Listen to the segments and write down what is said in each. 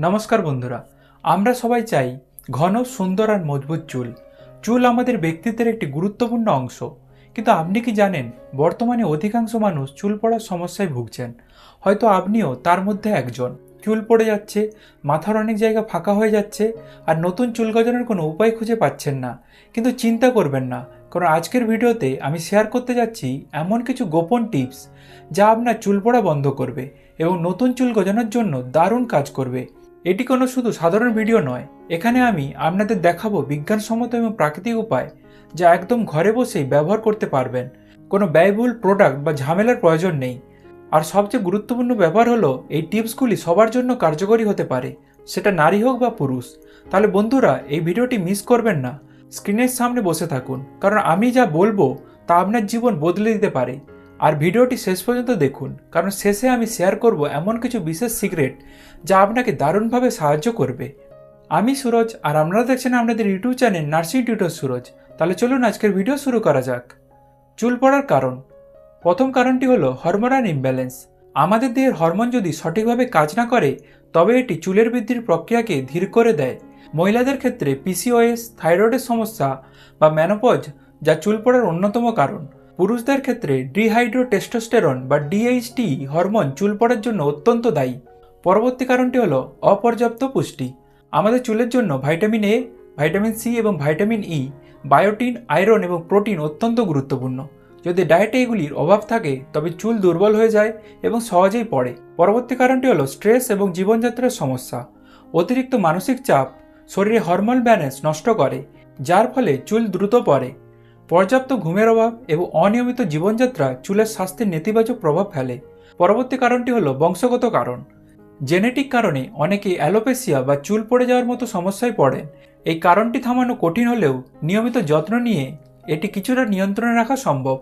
নমস্কার বন্ধুরা, আমরা সবাই চাই ঘন, সুন্দর আর মজবুত চুল। চুল আমাদের ব্যক্তিত্বের একটি গুরুত্বপূর্ণ অংশ। কিন্তু আপনি কি জানেন, বর্তমানে অধিকাংশ মানুষ চুল পড়ার সমস্যায় ভুগছেন। হয়তো আপনিও তার মধ্যে একজন। চুল পড়ে যাচ্ছে, মাথার অনেক জায়গা ফাঁকা হয়ে যাচ্ছে, আর নতুন চুল গজানোর কোনো উপায় খুঁজে পাচ্ছেন না। কিন্তু চিন্তা করবেন না, কারণ আজকের ভিডিওতে আমি শেয়ার করতে যাচ্ছি এমন কিছু গোপন টিপস, যা আপনার চুল পড়া বন্ধ করবে এবং নতুন চুল গজানোর জন্য দারুণ কাজ করবে। এটি কোনো শুধু সাধারণ ভিডিও নয়, এখানে আমি আপনাদের দেখাবো বিজ্ঞানসম্মত এবং প্রাকৃতিক উপায় যা একদম ঘরে বসেই ব্যবহার করতে পারবেন। কোনো ব্যয়বহুল প্রোডাক্ট বা ঝামেলার প্রয়োজন নেই। আর সবচেয়ে গুরুত্বপূর্ণ ব্যাপার হলো, এই টিপসগুলি সবার জন্য কার্যকরী হতে পারে। সেটা নারী হোক বা পুরুষ। তাহলে বন্ধুরা, এই ভিডিওটি মিস করবেন না। স্ক্রিনের সামনে বসে থাকুন। কারণ আমি যা বলব, তা আপনার জীবন বদলে দিতে পারে। আর ভিডিওটি শেষ পর্যন্ত দেখুন, কারণ শেষে আমি শেয়ার করব এমন কিছু বিশেষ সিক্রেট যা আপনাকে দারুণভাবে সাহায্য করবে। আমি সুরজ, আর আপনারা দেখছেন আপনাদের YouTube channel nursing tutor Suraj. তাহলে চলুন আজকের ভিডিও শুরু করা যাক। চুল পড়ার কারণ। প্রথম কারণটি হলো হরমোনাল ইমব্যালেন্স আমাদের দেহের হরমোন যদি সঠিকভাবে কাজ না করে, তবে এটি চুলের বৃদ্ধির প্রক্রিয়াকে ধীর করে দেয়। মহিলাদের ক্ষেত্রে পিসিওএস থাইরয়েডের সমস্যা বা ম্যানোপজ যা চুল পড়ার অন্যতম কারণ। পুরুষদের ক্ষেত্রে ডিহাইড্রো টেস্টোস্টেরন বা ডিএইচটি হরমোন চুল পড়ার জন্য অত্যন্ত দায়ী। পরবর্তী কারণটি হলো অপর্যাপ্ত পুষ্টি। আমাদের চুলের জন্য ভাইটামিন এ ভাইটামিন সি এবং ভাইটামিন ই বায়োটিন, আয়রন এবং প্রোটিন অত্যন্ত গুরুত্বপূর্ণ। যদি ডায়েটে এগুলির অভাব থাকে, তবে চুল দুর্বল হয়ে যায় এবং সহজেই পড়ে। পরবর্তী কারণটি হলো স্ট্রেস এবং জীবনযাত্রার সমস্যা। অতিরিক্ত মানসিক চাপ শরীরে হরমোন ব্যালেন্স নষ্ট করে, যার ফলে চুল দ্রুত পড়ে। পর্যাপ্ত ঘুমের অভাব এবং অনিয়মিত জীবনযাত্রা চুলের স্বাস্থ্যের নেতিবাচক প্রভাব ফেলে। পরবর্তী কারণটি হলো বংশগত কারণ। জেনেটিক কারণে অনেকে অ্যালোপেসিয়া বা চুল পড়ে যাওয়ার মতো সমস্যায় পড়েন। এই কারণটি থামানো কঠিন হলেও নিয়মিত যত্ন নিয়ে এটি কিছুটা নিয়ন্ত্রণে রাখা সম্ভব।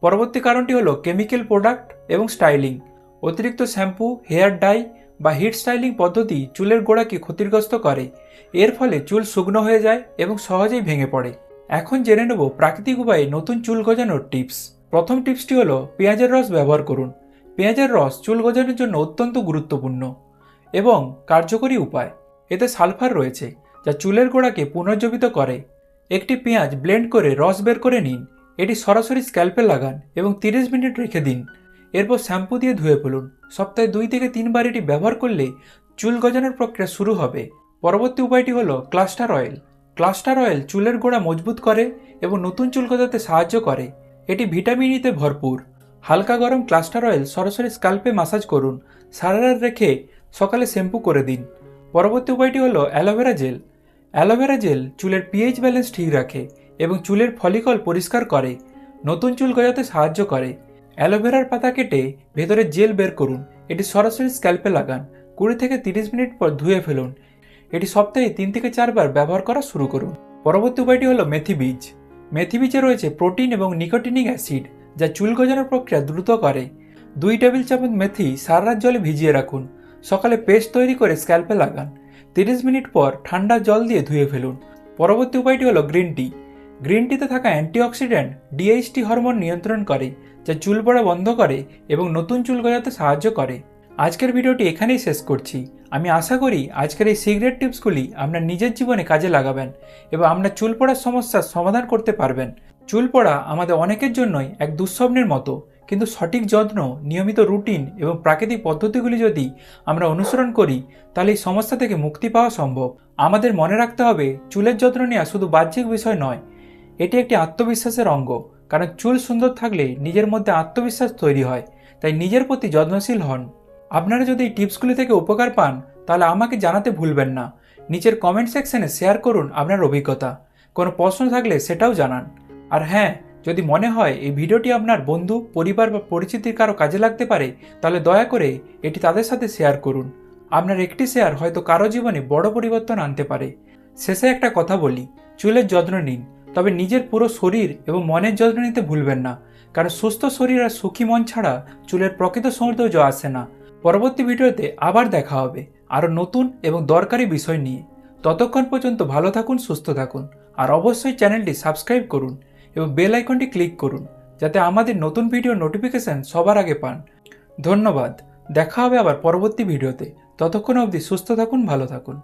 পরবর্তী কারণটি হলো কেমিক্যাল প্রোডাক্ট এবং স্টাইলিং। অতিরিক্ত শ্যাম্পু, হেয়ার ডাই বা হিট স্টাইলিং পদ্ধতি চুলের গোড়াকে ক্ষতিগ্রস্ত করে। এর ফলে চুল শুকনো হয়ে যায় এবং সহজেই ভেঙে পড়ে। এখন জেনে নেব প্রাকৃতিক উপায়ে নতুন চুল গজানোর টিপস। প্রথম টিপসটি হলো, পেঁয়াজের রস ব্যবহার করুন। পেঁয়াজের রস চুল গজানোর জন্য অত্যন্ত গুরুত্বপূর্ণ এবং কার্যকরী উপায়। এতে সালফার রয়েছে, যা চুলের গোড়াকে পুনর্জীবিত করে। একটি পেঁয়াজ ব্লেন্ড করে রস বের করে নিন। এটি সরাসরি স্ক্যাল্পে লাগান এবং তিরিশ মিনিট রেখে দিন। এরপর শ্যাম্পু দিয়ে ধুয়ে ফেলুন। সপ্তাহে দুই থেকে তিনবার এটি ব্যবহার করলে চুল গজানোর প্রক্রিয়া শুরু হবে। পরবর্তী উপায়টি হলো, ক্লাস্টার অয়েল। ক্লাস্টার অয়েল চুলের গোড়া মজবুত করে এবং নতুন চুল গজাতে সাহায্য করে। এটি ভিটামিন ইতে ভরপুর। হালকা গরম ক্লাস্টার অয়েল সরাসরি স্কাল্পে মাসাজ করুন। সারা রাত রেখে সকালে শ্যাম্পু করে দিন। পরবর্তী উপায়টি হলো aloe vera gel. Aloe vera gel চুলের পিএইচ ব্যালেন্স ঠিক রাখে এবং চুলের ফলিকল পরিষ্কার করে, নতুন চুল গজাতে সাহায্য করে। অ্যালোভেরার পাতা কেটে ভেতরে জেল বের করুন। এটি সরাসরি স্ক্যাল্পে লাগান। কুড়ি থেকে তিরিশ মিনিট পর ধুয়ে ফেলুন এটি সপ্তাহে তিন থেকে চারবার ব্যবহার করা শুরু করুন। পরবর্তী উপায়টি হলো মেথি বীজ। মেথি বীজে রয়েছে প্রোটিন এবং নিকোটিনিক অ্যাসিড, যা চুল গজানোর প্রক্রিয়া দ্রুত করে। দুই টেবিল চামচ মেথি সারা রাত জলে ভিজিয়ে রাখুন। সকালে পেস্ট তৈরি করে স্ক্যাল্পে লাগান। তিরিশ মিনিট পর ঠান্ডা জল দিয়ে ধুয়ে ফেলুন। পরবর্তী উপায়টি হলো গ্রিন টি। গ্রিন টিতে থাকা অ্যান্টিঅক্সিডেন্ট ডিএইচটি হরমোন নিয়ন্ত্রণ করে, যা চুল পড়া বন্ধ করে এবং নতুন চুল গজাতে সাহায্য করে। আজকের ভিডিওটি এখানেই শেষ করছি। আমি আশা করি আজকের এই সিগারেট টিপসগুলি আপনার নিজের জীবনে কাজে লাগাবেন এবং আপনার চুল পড়ার সমস্যার সমাধান করতে পারবেন। চুল পড়া আমাদের অনেকের জন্যই এক দুঃস্বপ্নের মতো, কিন্তু সঠিক যত্ন, নিয়মিত রুটিন এবং প্রাকৃতিক পদ্ধতিগুলি যদি আমরা অনুসরণ করি, তাহলে এই সমস্যা থেকে মুক্তি পাওয়া সম্ভব। আমাদের মনে রাখতে হবে, চুলের যত্ন নেওয়া শুধু বাহ্যিক বিষয় নয়, এটি একটি আত্মবিশ্বাসের অঙ্গ, কারণ চুল সুন্দর থাকলে নিজের মধ্যে আত্মবিশ্বাস তৈরি হয়, তাই নিজের প্রতি যত্নশীল হন। আপনারা যদি এই টিপসগুলি থেকে উপকার পান, তাহলে আমাকে জানাতে ভুলবেন না। নিচের কমেন্ট সেকশনে শেয়ার করুন আপনার অভিজ্ঞতা। কোনো প্রশ্ন থাকলে সেটাও জানান। আর হ্যাঁ যদি মনে হয় এই ভিডিওটি আপনার বন্ধু, পরিবার বা পরিচিতির কারও কাজে লাগতে পারে, তাহলে দয়া করে এটি তাদের সাথে শেয়ার করুন। আপনার একটি শেয়ার হয়তো কারও জীবনে বড় পরিবর্তন আনতে পারে। শেষে একটা কথা বলি, চুলের যত্ন নিন। তবে নিজের পুরো শরীর এবং মনের যত্ন নিতে ভুলবেন না। কারণ সুস্থ শরীর আর সুখী মন ছাড়া চুলের প্রকৃত সৌন্দর্য আসে না। পরবর্তী ভিডিওতে আবার দেখা হবে। আরও নতুন এবং দরকারি বিষয় নিয়ে। ততক্ষণ পর্যন্ত ভালো থাকুন, সুস্থ থাকুন। আর অবশ্যই চ্যানেলটি সাবস্ক্রাইব করুন এবং বেল আইকনটি ক্লিক করুন, যাতে আমাদের নতুন ভিডিও নোটিফিকেশান সবার আগে পান। ধন্যবাদ। দেখা হবে আবার পরবর্তী ভিডিওতে। ততক্ষণ অবধি সুস্থ থাকুন, ভালো থাকুন।